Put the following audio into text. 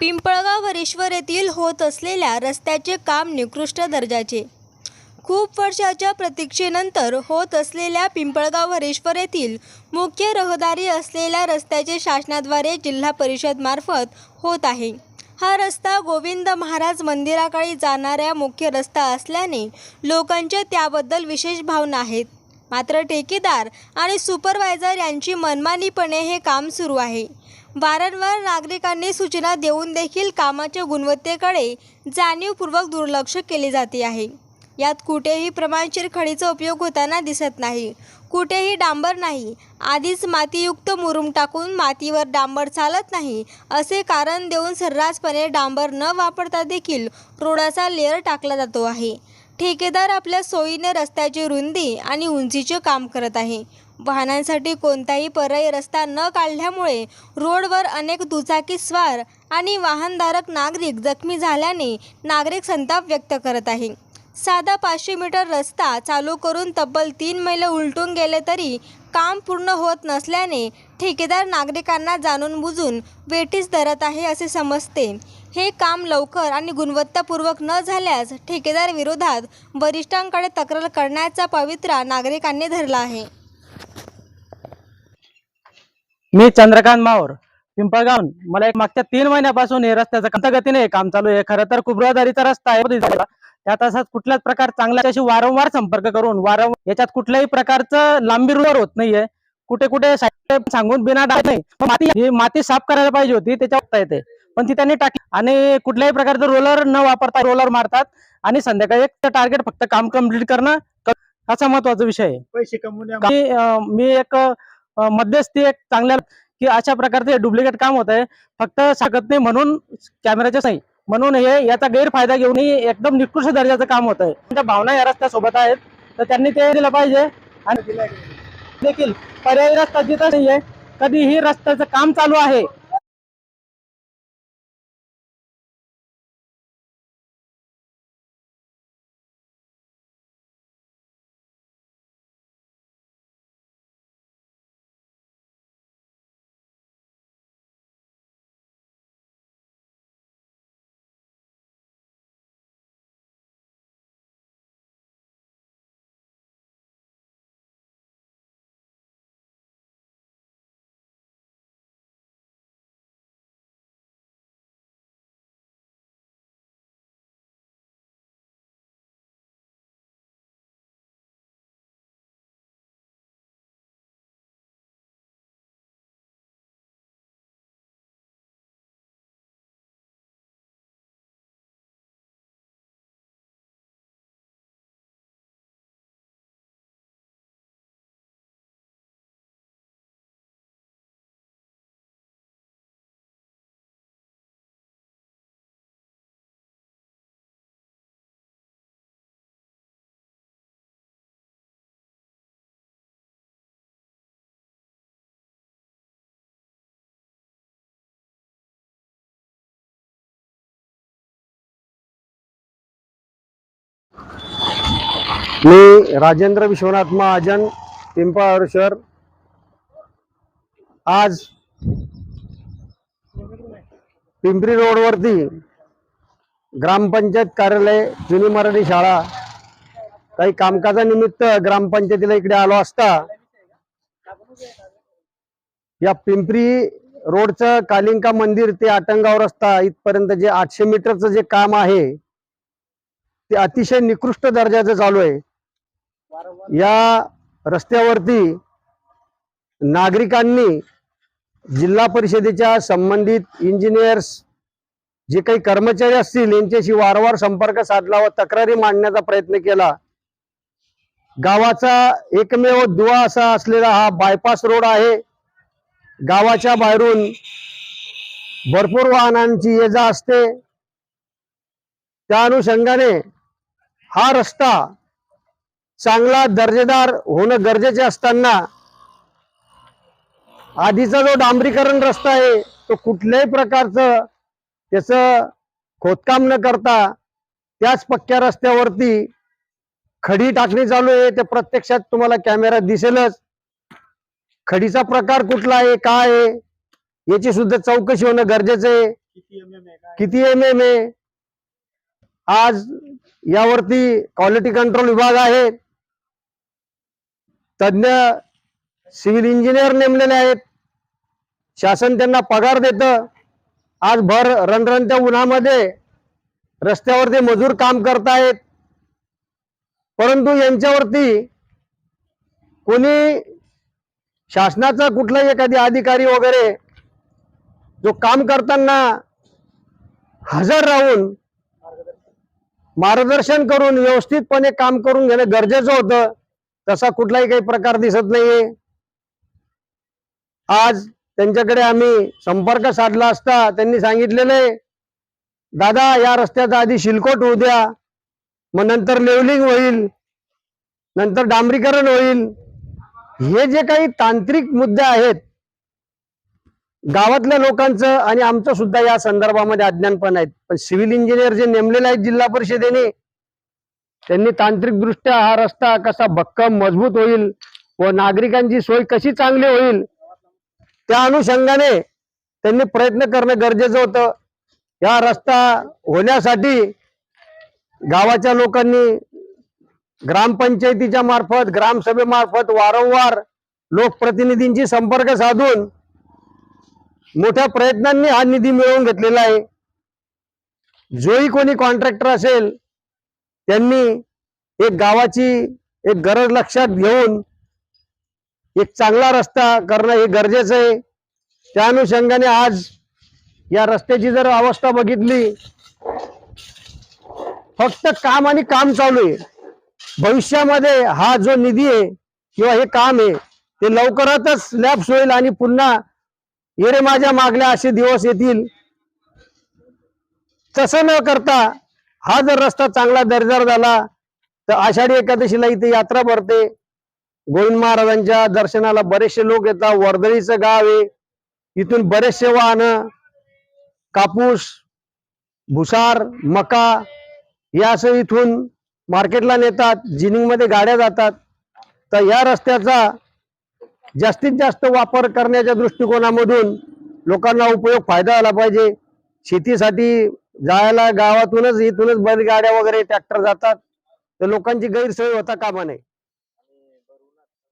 पिंपळगाव हरेश्वर येथील होत असलेल्या रस्त्याचे काम निकृष्ट दर्जाचे. खूप वर्षाच्या प्रतीक्षेनंतर होत असलेल्या पिंपळगाव हरेश्वर येथील मुख्य रहदारी असलेल्या रस्त्याचे शासनाद्वारे जिल्हा परिषदमार्फत होत आहे. हा रस्ता गोविंद महाराज मंदिराकडे जाणाऱ्या मुख्य रस्ता असल्याने लोकांच्या त्याबद्दल विशेष भावना आहेत. मात्र ठेकेदार आणि सुपरवायझर यांची मनमानीपणे हे काम सुरू आहे. वारंवार नागरिकांनी सूचना देऊन देखील कामाच्या गुणवत्तेकडे जाणीवपूर्वक दुर्लक्ष केले जाते आहे. यात कुठेही प्रमाणशीर खडीचा उपयोग होताना दिसत नाही. कुठेही डांबर नाही. आधीच मातीयुक्त मुरुम टाकून मातीवर डांबर चालत नाही असे कारण देऊन सर्रासपणे डांबर न वापरता देखील रोडाचा लेअर टाकला जातो आहे. ठेकेदार आपल्या सोयीने रस्त्याची रुंदी आणि उंचीचे काम करत आहे. वाहनांसाठी कोणताही पर्यायी रस्ता न काढल्यामुळे रोडवर अनेक दुचाकी स्वार आणि वाहनधारक नागरिक जखमी झाल्याने नागरिक संताप व्यक्त करत आहे. साधा पाचशे मीटर रस्ता चालू करून तब्बल तीन मैल उलटून गेले तरी काम पूर्ण होत नसल्याने ठेकेदार नागरिकांना जाणून बुजून वेठीस धरत आहे असे समजते. हे काम लवकर आणि गुणवत्तापूर्वक न झाल्यास ठेकेदार विरोधात वरिष्ठांकडे तक्रार करण्याचा पवित्रा नागरिकांनी धरला आहे. मी चंद्रकांत मावर पिंपळगाव. मला एक मागच्या तीन महिन्यापासून हे रस्त्याचं गतीने काम चालू आहे. खरं तर खूप रस्ता आहे. त्यात असाच कुठल्याच प्रकार चांगला त्याशी वारंवार संपर्क करून वारंवार याच्यात कुठल्याही प्रकारचं लांबी रुवर होत नाहीये. कुठे कुठे सांगून बिना डाळ नाही. माती ही माती साफ करायला पाहिजे होती त्याच्यावर येते. पण ती त्यांनी टाकली. आणि कुठल्याही प्रकारचं रोलर न वापरता रोलर मारतात. आणि संध्याकाळी एक टार्गेट फक्त काम कंप्लीट करणं असा महत्त्वाचा विषय आहे. पैसे कमवण्या की अं, मी एक मध्यस्थी एक चांगल्या की अशा प्रकारचे डुप्लिकेट काम होत आहे. फक्त सांगत नाही म्हणून कॅमेराचे नाही म्हणून हे याचा गैरफायदा घेऊन ही एकदम निकृष्ट दर्जाचं काम होत आहे. त्यांच्या भावना या रस्त्यासोबत आहेत. तर त्यांनी ते दिलं पाहिजे. आणि देखील पर्यायी रस्ता जिथं नाहीये. कधीही रस्त्याचं काम चालू आहे. मी राजेंद्र विश्वनाथ महाजन पिंपळ शहर आज पिंपरी रोडवरती ग्रामपंचायत कार्यालय जुनी मराठी शाळा काही कामकाजानिमित्त ग्रामपंचायतीला इकडे आलो असता या पिंपरी रोडचं कालिंका मंदिर ते आटंगाव रस्ता इथपर्यंत जे आठशे मीटरचं जे काम आहे ते अतिशय निकृष्ट दर्जाचं चालू आहे. या रस्त्यावरती नागरिकांनी जिल्हा परिषदेच्या संबंधित इंजिनियर्स जे काही कर्मचारी असतील यांच्याशी वारंवार संपर्क साधला व तक्रारी मांडण्याचा प्रयत्न केला. गावाचा एकमेव दुवा असा असलेला हा बायपास रोड आहे. गावाच्या बाहेरून भरपूर वाहनांची ये जा असते. त्या अनुषंगाने हा रस्ता चांगला दर्जेदार होणं गरजेचे असताना आधीचा जो डांबरीकरण रस्ता आहे तो कुठल्याही प्रकारचं त्याचं खोदकाम न करता त्याच पक्क्या रस्त्यावरती खडी टाकणी चालू आहे. ते प्रत्यक्षात तुम्हाला कॅमेरा दिसेलच. खडीचा प्रकार कुठला आहे काय आहे याची सुद्धा चौकशी होणं गरजेचं आहे. किती एम एम आहे? आज यावरती क्वालिटी कंट्रोल विभाग आहे. तज्ञ सिव्हिल इंजिनियर नेमलेले आहेत. शासन त्यांना पगार देतं. आज भर रणरणत्या उन्हामध्ये रस्त्यावरती मजूर काम करतायत. परंतु यांच्यावरती कोणी शासनाचा कुठलाही एखादी अधिकारी वगैरे जो काम करताना हजर राहून मार्गदर्शन करून व्यवस्थितपणे काम करून घेणं गरजेचं होतं. तसा कुठलाही काही प्रकार दिसत नाहीये. आज त्यांच्याकडे आम्ही संपर्क साधला असता त्यांनी सांगितलेलं आहे दादा या रस्त्याचा आधी शिलकोट होऊ द्या मग नंतर लेवलिंग होईल नंतर डांबरीकरण होईल. हे जे काही तांत्रिक मुद्दे आहेत गावातल्या लोकांचं आणि आमचं सुद्धा या संदर्भामध्ये अज्ञानपण आहेत. पण सिव्हिल इंजिनियर जे नेमलेले आहेत जिल्हा परिषदेने त्यांनी तांत्रिकदृष्ट्या हा रस्ता कसा भक्कम मजबूत होईल व नागरिकांची सोय कशी चांगली होईल त्या अनुषंगाने त्यांनी प्रयत्न करणं गरजेचं होतं. या रस्ता होण्यासाठी गावाच्या लोकांनी ग्रामपंचायतीच्या मार्फत ग्रामसभेमार्फत वारंवार लोकप्रतिनिधींशी संपर्क साधून मोठ्या प्रयत्नांनी हा निधी मिळवून घेतलेला आहे. जोही कोणी कॉन्ट्रॅक्टर असेल त्यांनी एक गावाची एक गरज लक्षात घेऊन एक चांगला रस्ता करणं हे गरजेचं आहे. त्या अनुषंगाने आज या रस्त्याची जर अवस्था बघितली फक्त काम आणि काम चालू आहे. भविष्यामध्ये हा जो निधी आहे किंवा हे काम आहे ते लवकरातच लॅप्स होईल आणि पुन्हा येरे माझ्या मागल्या असे दिवस येतील. तसं न करता हा जर रस्ता चांगला दर्जार झाला तर आषाढी एकादशीला इथे यात्रा भरते. गोविंद महाराजांच्या दर्शनाला बरेचसे लोक येतात. वर्दळीचं गाव आहे. इथून बरेचसे वाहनं कापूस भुसार मका या असं इथून मार्केटला नेतात. जिनिंगमध्ये गाड्या जातात. तर या रस्त्याचा जास्तीत जास्त वापर करण्याच्या दृष्टिकोनामधून लोकांना उपयोग फायदा आला पाहिजे. शेतीसाठी जायला गावातूनच इथूनच बैलगाड्या वगैरे ट्रॅक्टर जातात. तर लोकांची गैरसोय होता कामा नये.